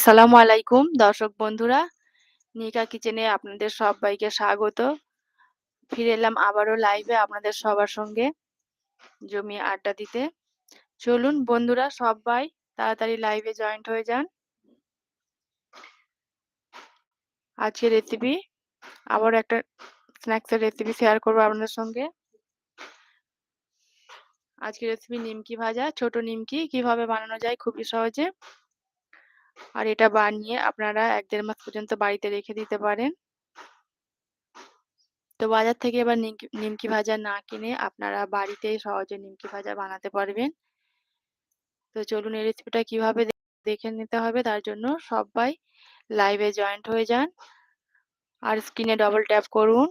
আসসালামু আলাইকুম, দর্শক বন্ধুরা। নিকা কিচেনে আপনাদের সবাইকে স্বাগত। ফিরে এলাম আবারও লাইভে আপনাদের সবার সঙ্গে জমি আড্ডা দিতে। চলুন বন্ধুরা, সবাই তাড়াতাড়ি লাইভে জয়েন্ট হয়ে যান। আজকে রেসিপি আবার একটা স্ন্যাক্সের রেসিপি শেয়ার করব আপনাদের সঙ্গে। আজকে রেসিপি নিমকি ভাজা, ছোট নিমকি, কীভাবে বানানো যায় খুবই সহজে। আর এটা বানিয়ে আপনারা এক দেড় মাস পর্যন্ত বাড়িতে রেখে দিতে পারেন। তো বাজার থেকে এবার নিমকি ভাজা না কিনে আপনারা বাড়িতেই সহজে নিমকি ভাজা বানাতে পারবেন। তো চলুন এই রেসিপিটা কীভাবে দেখে নিতে হবে, তার জন্য সবাই লাইভে জয়েন্ট হয়ে যান। আর স্ক্রিনে ডবল ট্যাপ করুন।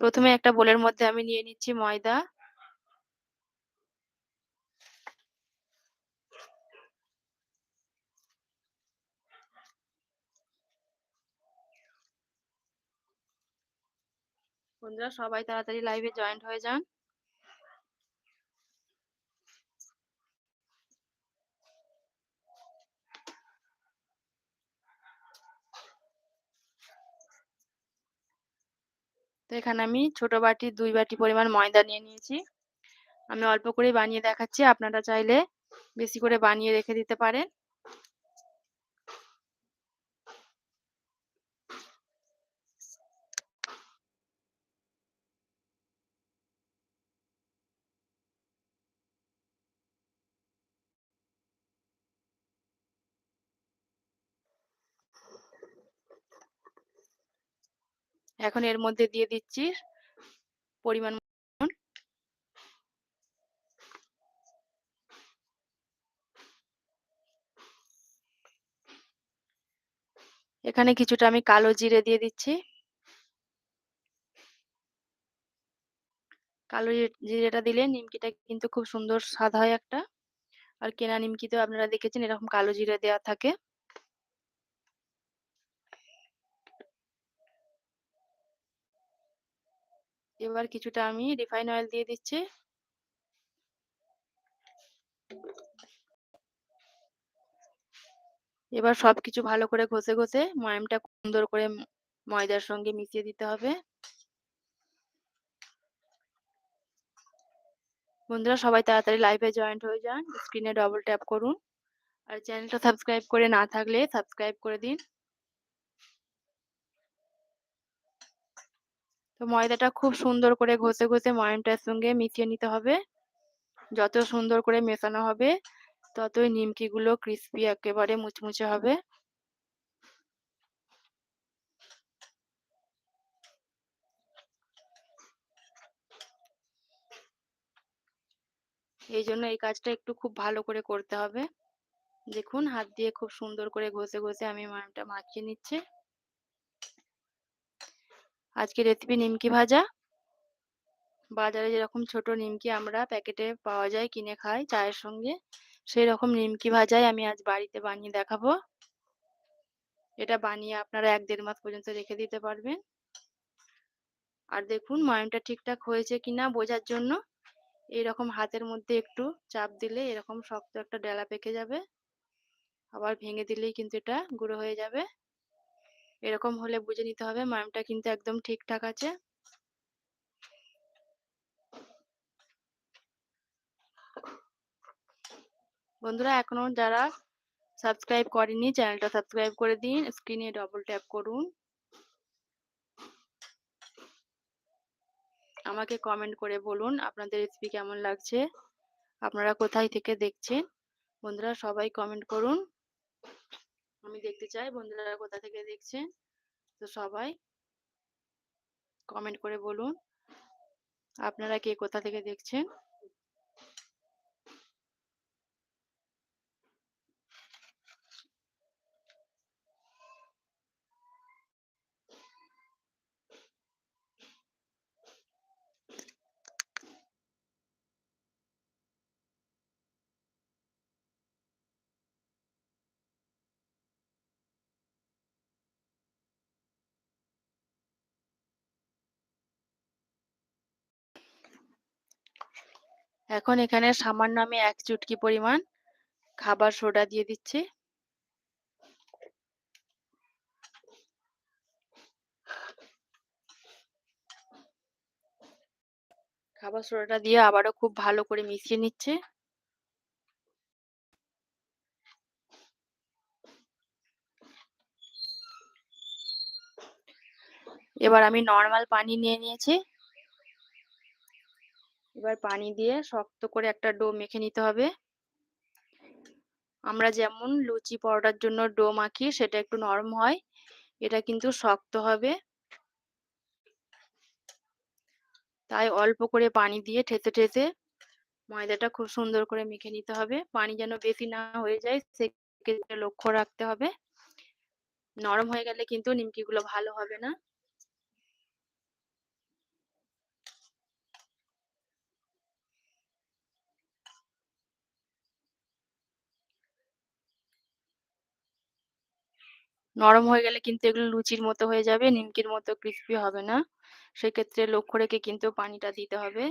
প্রথমে একটা বোলের মধ্যে আমি নিয়ে নিচ্ছি ময়দা। বন্ধুরা সবাই তাড়াতাড়ি লাইভে জয়েন্ট হয়ে যান। এখানে আমি ছোট বাটি, দুই বাটি পরিমাণ ময়দা নিয়ে নিয়েছি। আমি অল্প করে বানিয়ে দেখাচ্ছি, আপনারা চাইলে বেশি করে বানিয়ে রেখে দিতে পারেন। এখন এর মধ্যে দিয়ে দিচ্ছি পরিমাণ এখানে কিছুটা আমি কালো জিরে দিয়ে দিচ্ছি। কালো জিরেটা দিলে নিমকিটা কিন্তু খুব সুন্দর স্বাদ হয় একটা। আর কেনা নিমকিতেও আপনারা দেখেছেন এরকম কালো জিরে দেওয়া থাকে। এবার কিছুটা আমি রিফাইন অয়েল দিয়ে দিচ্ছি। এবার সবকিছু ভালো করে ঘষে ঘষে ময়ামটা সুন্দর করে ময়দার সঙ্গে মিশিয়ে দিতে হবে। বন্ধুরা সবাই তাড়াতাড়ি লাইভে জয়েন্ট হয়ে যান স্ক্রিনে ডবল ট্যাপ করুন। আর চ্যানেলটা সাবস্ক্রাইব করে না থাকলে সাবস্ক্রাইব করে দিন। ময়দাটা খুব সুন্দর করে ঘষে ঘষে ময়ামটার সঙ্গে মিশিয়ে নিতে হবে। যত সুন্দর করে মেশানো হবে, ততই নিমকিগুলো ক্রিস্পি একেবারে মুচমুচে হবে। এই জন্য এই কাজটা একটু খুব ভালো করে করতে হবে। দেখুন, হাত দিয়ে খুব সুন্দর করে ঘষে ঘষে আমি ময়ামটা মাখিয়ে নিচ্ছি। আজকে রেসিপি নিমকি ভাজা। বাজারে যেরকম ছোট নিমকি আমরা প্যাকেটে পাওয়া যায়, কিনে খাই চায়ের সঙ্গে সেই রকম নিমকি ভাজাই আমি আজ বাড়িতে বানিয়ে দেখাবো। এটা বানিয়ে আপনারা এক দেড় মাস পর্যন্ত রেখে দিতে পারবেন। আর দেখুন ময়ামটা ঠিকঠাক হয়েছে কিনা বোঝার জন্য। এইরকম হাতের মধ্যে একটু চাপ দিলে এরকম শক্ত একটা ডেলা পেকে যাবে। আবার ভেঙে দিলেই কিন্তু এটা গুঁড়ো হয়ে যাবে। এরকম হলে বুঝে নিতে হবে। ময়ামটা কিন্তু একদম ঠিকঠাক আছে। বন্ধুরা, এখনও যারা সাবস্ক্রাইব করেনি চ্যানেলটা সাবস্ক্রাইব করে দিন, স্ক্রিনে ডবল ট্যাপ করুন। আমাকে কমেন্ট করে বলুন আপনাদের রেসিপি কেমন লাগছে। আপনারা কোথায় থেকে দেখছেন? বন্ধুরা, সবাই কমেন্ট করুন। আমি দেখতে চাই, বন্ধুরা কোথা থেকে দেখছেন তো সবাই কমেন্ট করে বলুন, আপনারা কে কোথা থেকে দেখছেন? এখন এখানে সামান্য আমি এক চুটকি পরিমাণ খাবার সোডা দিয়ে দিচ্ছি। খাবার সোডাটা দিয়ে আবারও খুব ভালো করে মিশিয়ে নিচ্ছে। এবার আমি নর্মাল পানি নিয়ে নিয়েছি। এবার পানি দিয়ে শক্ত করে একটা ডো মেখে নিতে হবে। আমরা যেমন লুচি পরোটার জন্য ডো মাখি, সেটা একটু নরম হয়। এটা কিন্তু শক্ত হবে। তাই অল্প করে পানি দিয়ে ঠেতে ঠেতে ময়দাটা খুব সুন্দর করে মেখে নিতে হবে। পানি যেন বেশি না হয়ে যায়, সেক্ষেত্রে লক্ষ্য রাখতে হবে। নরম হয়ে গেলে কিন্তু নিমকিগুলো ভালো হবে না। নরম হয়ে গেলে কিন্তু এগুলো লুচির মতো হয়ে যাবে, নিমকির মতো ক্রিস্পি হবে না। সেক্ষেত্রে লক্ষ্য রেখে কিন্তু পানিটা দিতে হবে।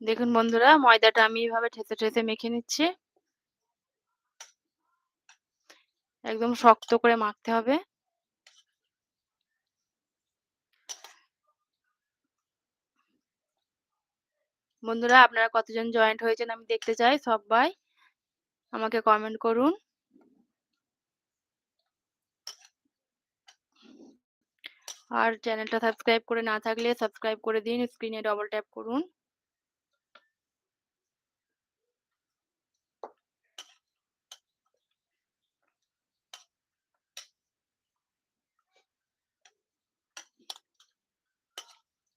দেখুন বন্ধুরা, ময়দাটা আমি এইভাবে ঠেসে ঠেসে মেখে নিচ্ছি। একদম শক্ত করে মাখতে হবে। বন্ধুরা, আপনারা কতজন জয়েন্ট হয়েছেন আমি দেখতে চাই সবাই। আমাকে কমেন্ট করুন। আর চ্যানেলটা সাবস্ক্রাইব করে না থাকলে সাবস্ক্রাইব করে দিন স্ক্রিনে ডবল ট্যাপ করুন।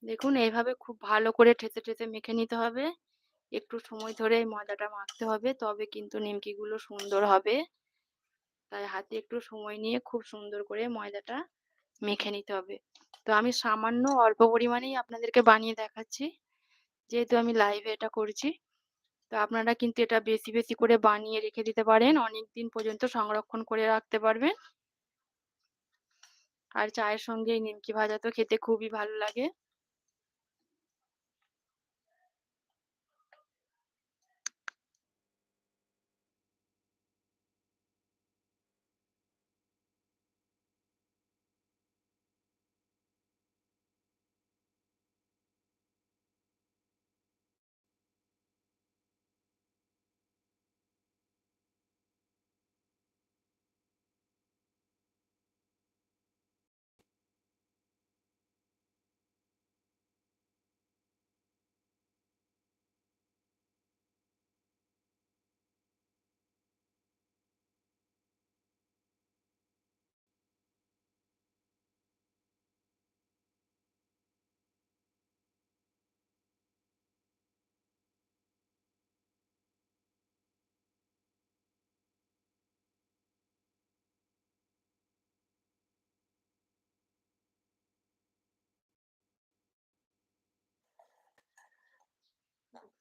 দেখুন এইভাবে খুব ভালো করে ঠেসে ঠেসে মেখে নিতে হবে। একটু সময় ধরে এই ময়দাটা মাখতে হবে, তবে কিন্তু নিমকিগুলো সুন্দর হবে। তাই হাতে একটু সময় নিয়ে খুব সুন্দর করে ময়দাটা মেখে নিতে হবে। তো আমি সামান্য অল্প পরিমাণেই আপনাদেরকে বানিয়ে দেখাচ্ছি। যেহেতু আমি লাইভে এটা করছি, তো আপনারা কিন্তু এটা বেশি বেশি করে বানিয়ে রেখে দিতে পারেন। অনেক দিন পর্যন্ত সংরক্ষণ করে রাখতে পারবেন। আর চায়ের সঙ্গে নিমকি ভাজা তো খেতে খুবই ভালো লাগে।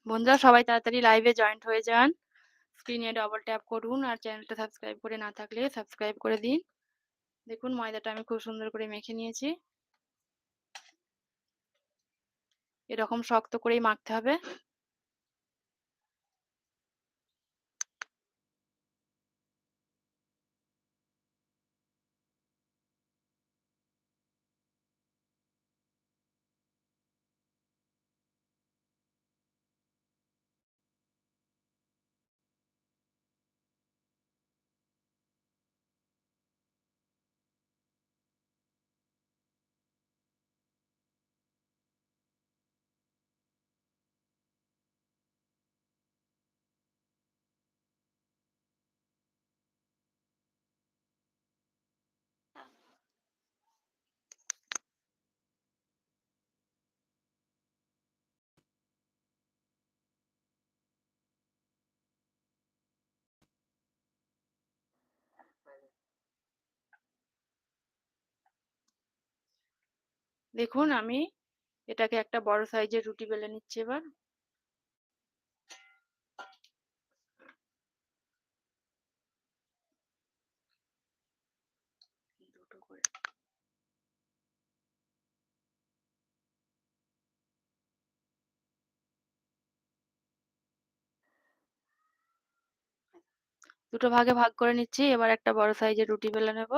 বন্ধুরা, সবাই তাড়াতাড়ি লাইভে জয়েন্ট হয়ে যান। স্ক্রিনে ডবল ট্যাপ করুন আর চ্যানেলটা সাবস্ক্রাইব করে না থাকলে সাবস্ক্রাইব করে দিন। দেখুন, ময়দাটা আমি খুব সুন্দর করে মেখে নিয়েছি। এরকম শক্ত করেই মাখতে হবে। দেখুন, আমি এটাকে একটা বড় সাইজের রুটি বেলে নিচ্ছি এবার। দুটো ভাগে ভাগ করে নিচ্ছি, এবার একটা বড় সাইজের রুটি বেলে নেব।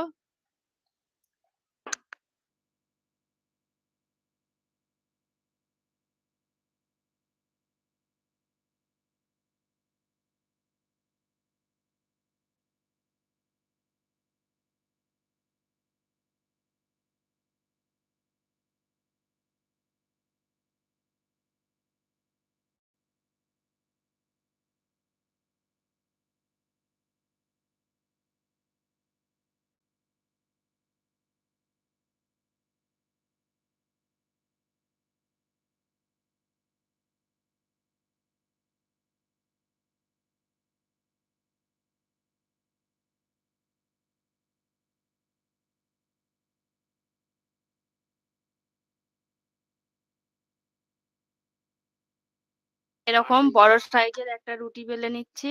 এরকম বড় সাইজের একটা রুটি বেলে নিচ্ছি।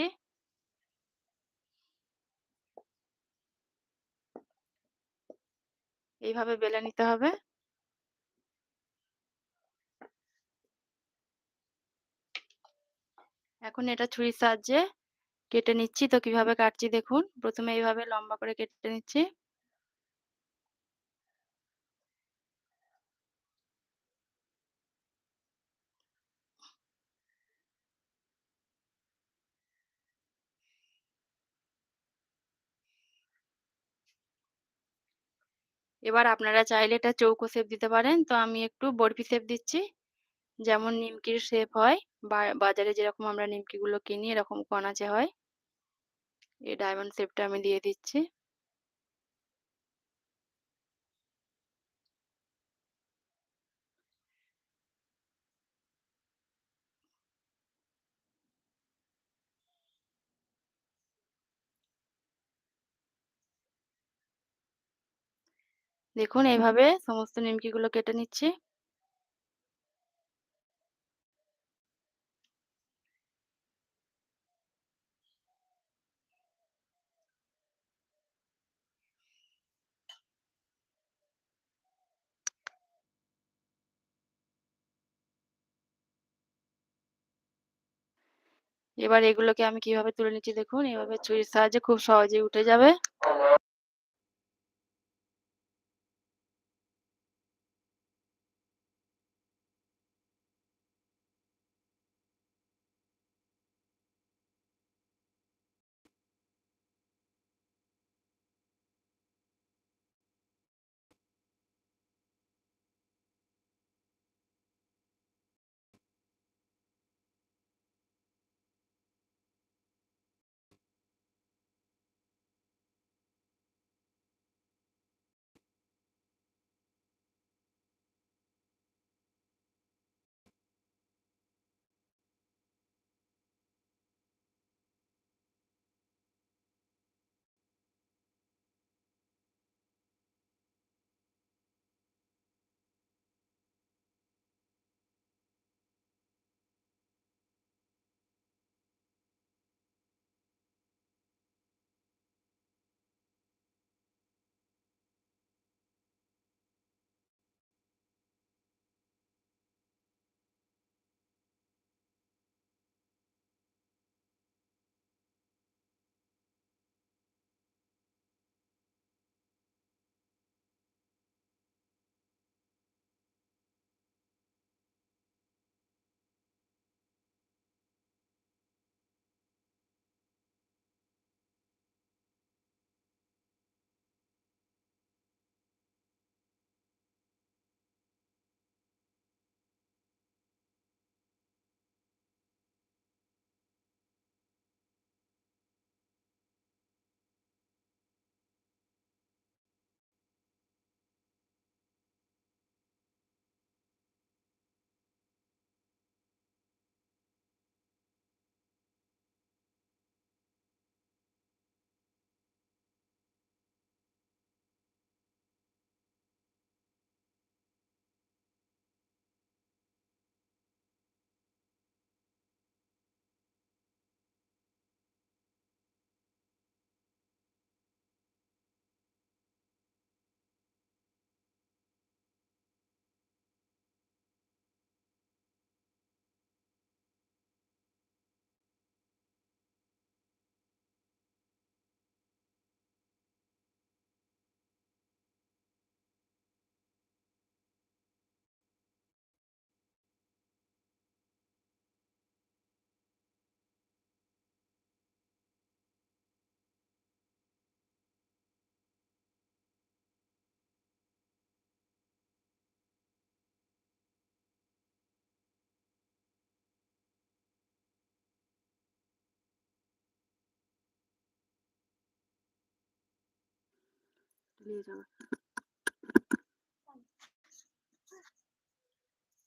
এইভাবে বেলে নিতে হবে। এখন এটা ছুরির সাহায্যে কেটে নিচ্ছি। তো কীভাবে কাটছি দেখুন, প্রথমে এইভাবে লম্বা করে কেটে নিচ্ছি। এবার আপনারা চাইলে এটা চৌকো শেপ দিতে পারেন। তো আমি একটু বরফি শেপ দিচ্ছি। যেমন নিমকির শেপ হয়। বাজারে যেরকম আমরা নিমকিগুলো কিনি, এরকম কনাচে হয়। এই ডায়মন্ড শেপটা আমি দিয়ে দিচ্ছি। দেখুন এইভাবে সমস্ত নিমকিগুলো কেটে নিচ্ছি। এবার এগুলোকে আমি কীভাবে তুলে নিচ্ছি দেখুন এভাবে ছুরির সাহায্যে খুব সহজেই উঠে যাবে।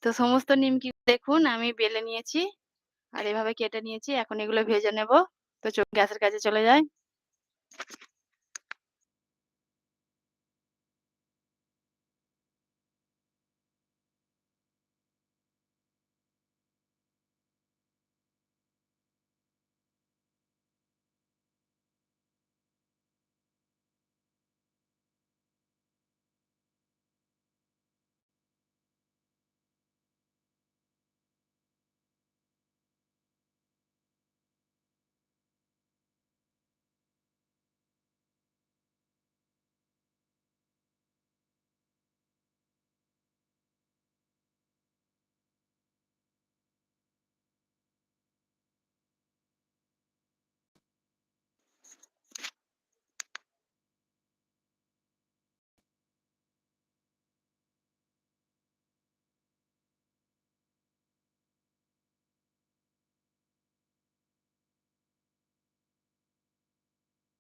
তো সমস্ত নিমকি দেখুন, আমি বেলে নিয়েছি। আর এভাবে কেটে নিয়েছি। এখন এগুলো ভেজে নেব। তো গ্যাসের কাছে চলে যাই।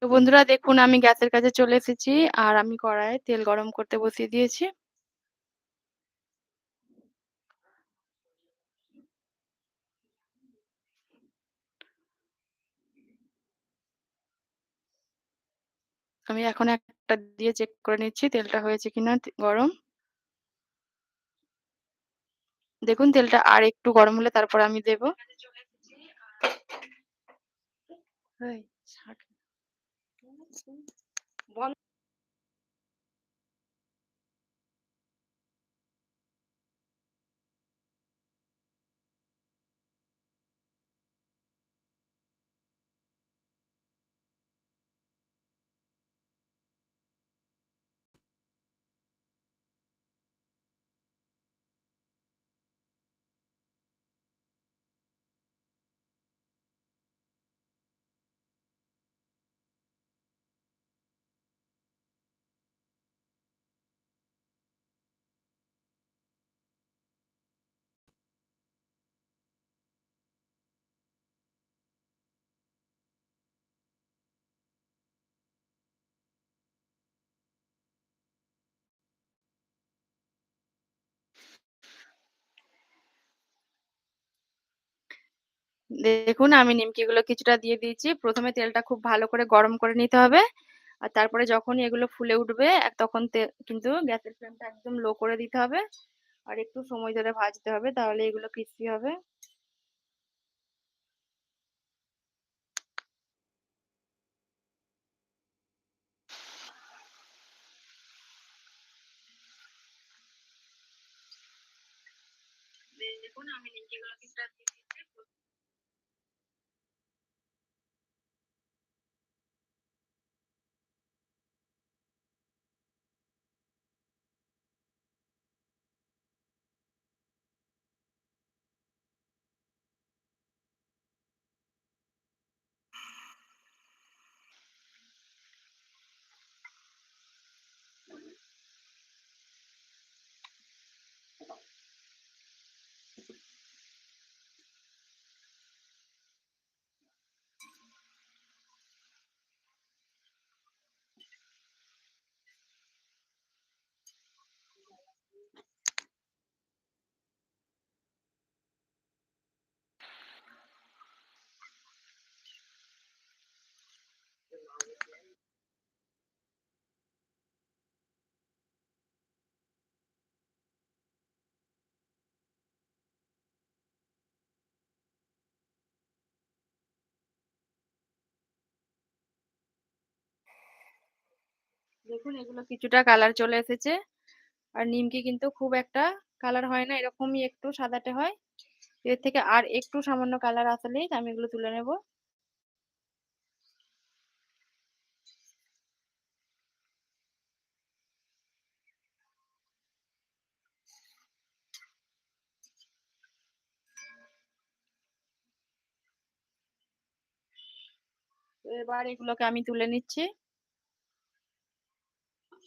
তো বন্ধুরা দেখুন আমি গ্যাসের কাছে চলে এসেছি। আর আমি কড়াইয়ে তেল গরম করতে বসিয়ে দিয়েছি। আমি এখন একটা দিয়ে চেক করে নিচ্ছি তেলটা হয়েছে কিনা গরম। দেখুন তেলটা আর একটু গরম হলে তারপর আমি দেব। এই দেখুন, আমি নিমকিগুলো কিছুটা দিয়ে দিয়েছি। প্রথমে তেলটা খুব ভালো করে গরম করে নিতে হবে। আর তারপরে যখনই এগুলো ফুলে উঠবে তখন কিন্তু গ্যাসের ফ্লেমটা একদম লো করে দিতে হবে। আর একটু সময় ধরে ভাজতে হবে, তাহলে এগুলো ক্রিস্পি হবে। দেখুন, আমি কিছুটা দিয়ে দিয়েছি। দেখুন, এগুলো কিছুটা কালার চলে এসেছে। আর নিমকি কিন্তু খুব একটা কালার হয় না, এরকমই একটু সাদাটে হয়। এর থেকে আর একটু সামান্য কালার আসলেই আমি এগুলো তুলে নেব। এবার এগুলোকে আমি তুলে নিচ্ছি।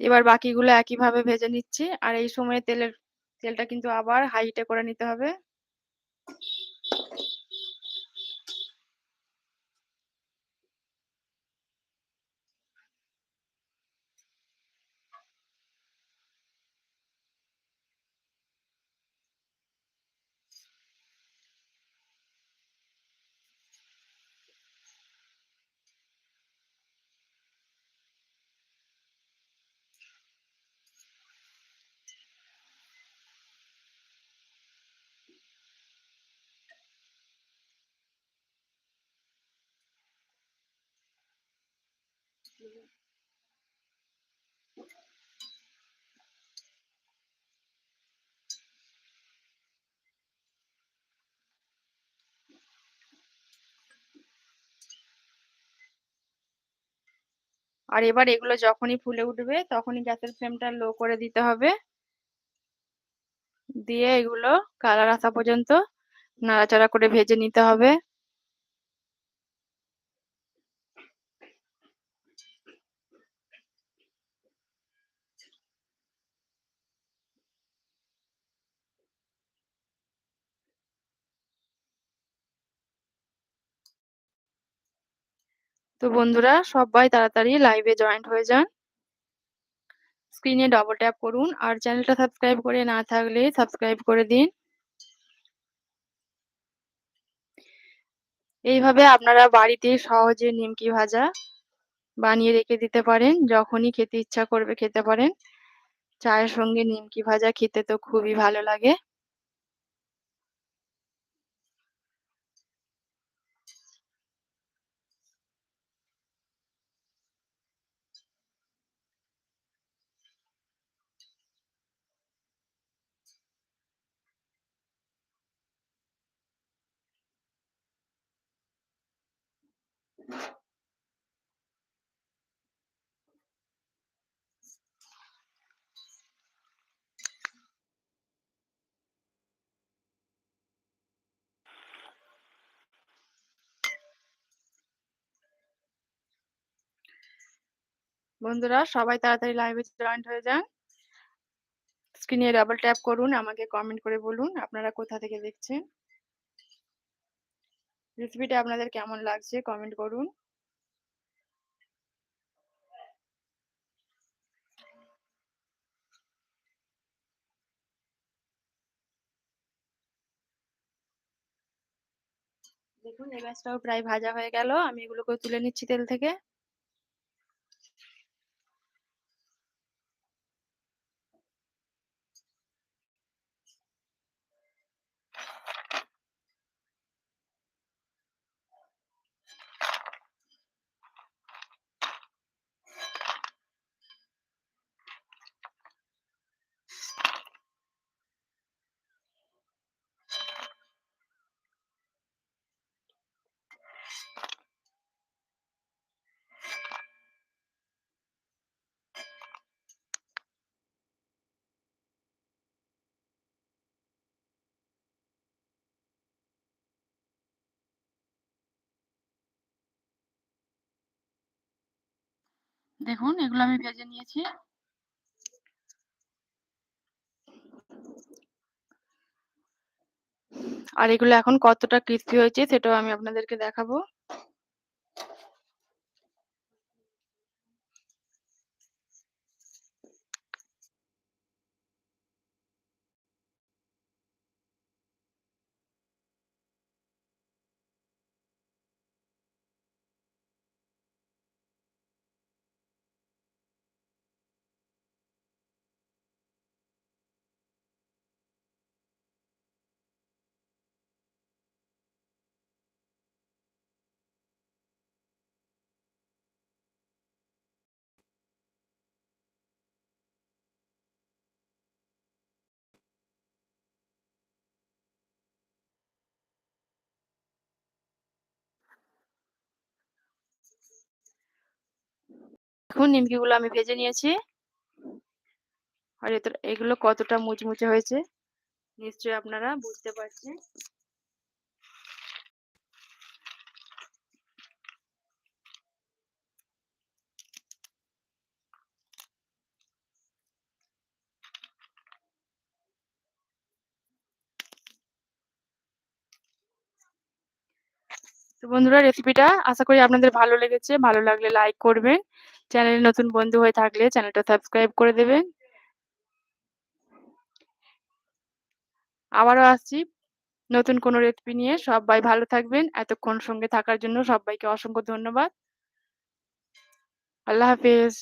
এবার বাকিগুলো একইভাবে ভেজে নিচ্ছি। আর এই সময় তেলের, তেলটা কিন্তু আবার হাইটে করে নিতে হবে। আর এবার এগুলো যখনই ফুলে উঠবে, তখনই গ্যাসের ফ্লেমটা লো করে দিতে হবে। দিয়ে এগুলো কালার আসা পর্যন্ত নাড়াচাড়া করে ভেজে নিতে হবে। তো বন্ধুরা, সবাই তাড়াতাড়ি লাইভে জয়েন্ট হয়ে যান। স্ক্রিনে ডবল ট্যাপ করুন আর চ্যানেলটা সাবস্ক্রাইব করে না থাকলে সাবস্ক্রাইব করে দিন। এইভাবে আপনারা বাড়িতে সহজে নিমকি ভাজা বানিয়ে রেখে দিতে পারেন, যখনই খেতে ইচ্ছা করবে খেতে পারেন। চায়ের সঙ্গে নিমকি ভাজা খেতে তো খুবই ভালো লাগে। বন্ধুরা, সবাই তাড়াতাড়ি লাইভে জয়েন্ট হয়ে যান। স্ক্রিনে ডাবল ট্যাপ করুন, আমাকে কমেন্ট করে বলুন, আপনারা কোথা থেকে দেখছেন? রেসিপিটা আপনাদের কেমন লাগছে কমেন্ট করুন। দেখুন এই মাছটাও প্রায় ভাজা হয়ে গেল। আমি এগুলোকে তুলে নিচ্ছি তেল থেকে। দেখুন, এগুলো আমি ভেজে নিয়েছি। আর এগুলো এখন কতটা কৃষি হয়েছে, সেটাও আমি আপনাদেরকে দেখাবো। দেখুন নিমকি গুলো আমি ভেজে নিয়েছি। আর এগুলো কতটা মুচমুচে হয়েছে, নিশ্চয়ই আপনারা বুঝতে পারছেন। বন্ধুরা রেসিপিটা আশা করি আপনাদের ভালো লেগেছে, ভালো লাগলে লাইক করবেন। চ্যানেলে নতুন বন্ধু হয়ে থাকলে চ্যানেলটা সাবস্ক্রাইব করে দেবেন। আবারও আসছি নতুন কোনো রেসিপি নিয়ে। সবাই ভালো থাকবেন। এতক্ষণ সঙ্গে থাকার জন্য সবাইকে অসংখ্য ধন্যবাদ। আল্লাহ হাফেজ।